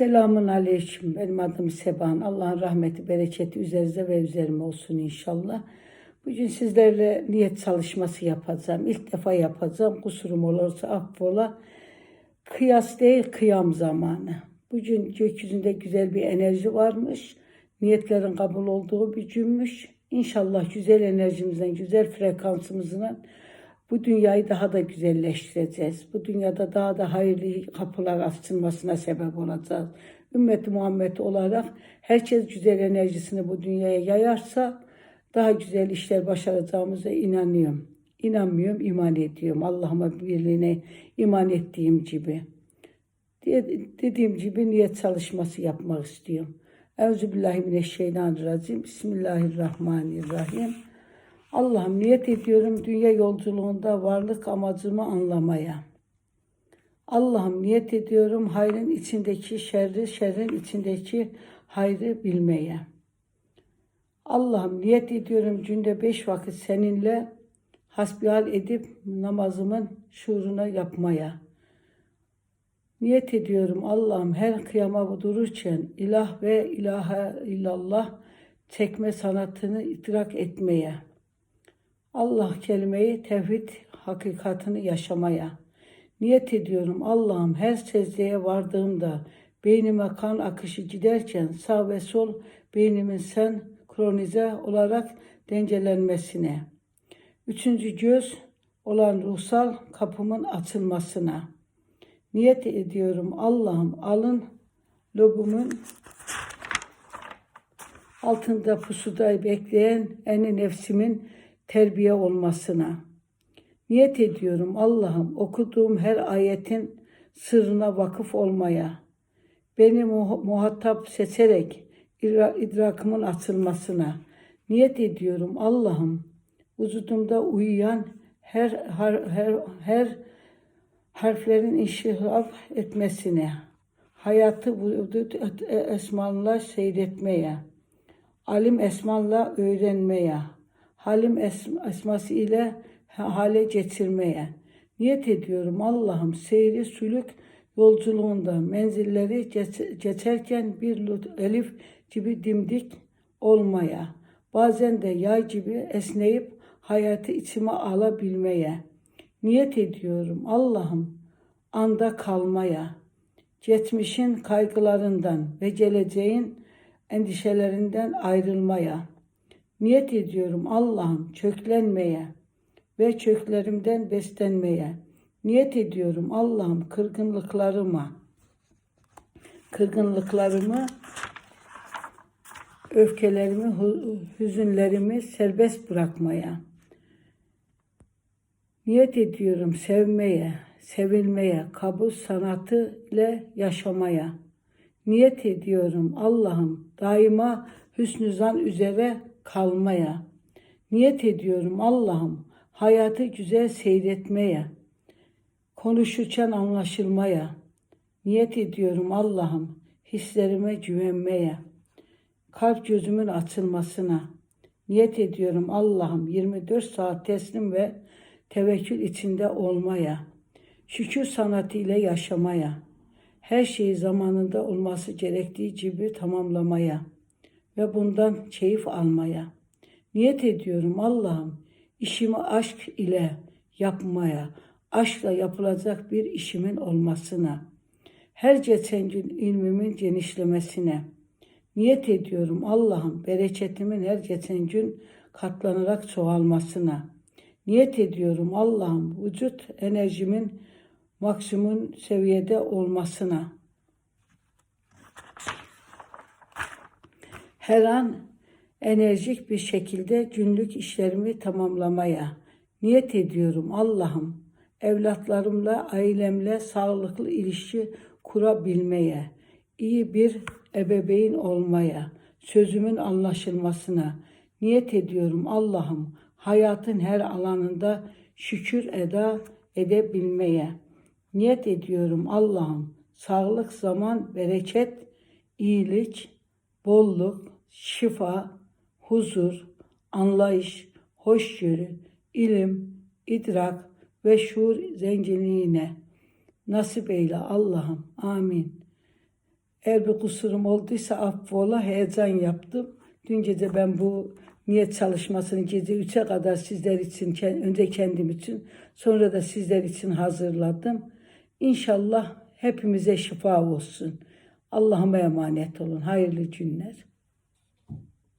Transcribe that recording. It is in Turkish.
Selamun aleyküm. Benim adım Seban. Allah'ın rahmeti, bereketi üzerinize ve üzerime olsun inşallah. Bugün sizlerle niyet çalışması yapacağım. İlk defa yapacağım. Kusurum olursa affola. Kıyas değil, kıyam zamanı. Bugün gökyüzünde güzel bir enerji varmış. Niyetlerin kabul olduğu bir günmüş. İnşallah güzel enerjimizden, güzel frekansımızdan bu dünyayı daha da güzelleştireceğiz. Bu dünyada daha da hayırlı kapılar açılmasına sebep olacağız. Ümmeti Muhammed olarak herkes güzel enerjisini bu dünyaya yayarsa daha güzel işler başaracağımıza inanıyorum. İnanmıyorum, iman ediyorum. Allah'ıma birliğine iman ettiğim gibi. Dediğim gibi niyet çalışması yapmak istiyorum. Euzubillahimineşşeytanirracim. Bismillahirrahmanirrahim. Allah'ım niyet ediyorum dünya yolculuğunda varlık amacımı anlamaya. Allah'ım niyet ediyorum hayrın içindeki şerri, şerrin içindeki hayrı bilmeye. Allah'ım niyet ediyorum günde beş vakit seninle hasbihal edip namazımın şuuruna yapmaya. Niyet ediyorum Allah'ım her kıyama dururken ilah ve ilahe illallah çekme sanatını idrak etmeye. Allah kelimeyi tevhid hakikatini yaşamaya. Niyet ediyorum Allah'ım her secdeye vardığımda beynime kan akışı giderken sağ ve sol beynimin sen kronize olarak dengelenmesine. Üçüncü göz olan ruhsal kapımın açılmasına. Niyet ediyorum Allah'ım alın lobumun altında pusuda bekleyen eni nefsimin terbiye olmasına. Niyet ediyorum Allah'ım okuduğum her ayetin sırrına vakıf olmaya. Beni muhatap seçerek idrakımın açılmasına. Niyet ediyorum Allah'ım vücudumda uyuyan her, her, her, her harflerin inşiraf etmesine, hayatı vücut esmanla seyretmeye, alim esmanla öğrenmeye, halim esması ile hale getirmeye niyet ediyorum. Allah'ım seyri sülük yolculuğunda menzilleri geçerken bir lut elif gibi dimdik olmaya, bazen de yay gibi esneyip hayatı içime alabilmeye niyet ediyorum. Allah'ım anda kalmaya, geçmişin kaygılarından ve geleceğin endişelerinden ayrılmaya, Niyet ediyorum Allah'ım çöklenmeye ve çöklerimden beslenmeye. Niyet ediyorum Allah'ım kırgınlıklarıma, kırgınlıklarımı, öfkelerimi, hüzünlerimi serbest bırakmaya. Niyet ediyorum sevmeye, sevilmeye, kabul sanatı ile yaşamaya. Niyet ediyorum Allah'ım daima hüsnü zan üzere kalmaya. Niyet ediyorum Allah'ım hayatı güzel seyretmeye. Konuşurken anlaşılmaya. Niyet ediyorum Allah'ım hislerime güvenmeye. Kalp gözümün açılmasına. Niyet ediyorum Allah'ım 24 saat teslim ve tevekkül içinde olmaya. Şükür sanatı ile yaşamaya. Her şeyi zamanında olması gerektiği gibi tamamlamaya.'' Ve bundan keyif almaya. Niyet ediyorum Allah'ım işimi aşk ile yapmaya, aşkla yapılacak bir işimin olmasına, her geçen gün ilmimin genişlemesine. Niyet ediyorum Allah'ım bereketimin her geçen gün katlanarak çoğalmasına. Niyet ediyorum Allah'ım vücut enerjimin maksimum seviyede olmasına.'' Her an enerjik bir şekilde günlük işlerimi tamamlamaya niyet ediyorum Allah'ım. Evlatlarımla, ailemle sağlıklı ilişki kurabilmeye, iyi bir ebeveyn olmaya, sözümün anlaşılmasına niyet ediyorum Allah'ım. Hayatın her alanında şükür eda edebilmeye niyet ediyorum Allah'ım. Sağlık, zaman, bereket, iyilik, bolluk, şifa, huzur, anlayış, hoşgörü, ilim, idrak ve şuur zenginliğine nasip eyle Allah'ım. Amin. Eğer bir kusurum olduysa affola heyecan yaptım. Dün gece ben bu niyet çalışmasını gece 3'e kadar sizler için, önce kendim için, sonra da sizler için hazırladım. İnşallah hepimize şifa olsun. Allah'ıma emanet olun. Hayırlı günler.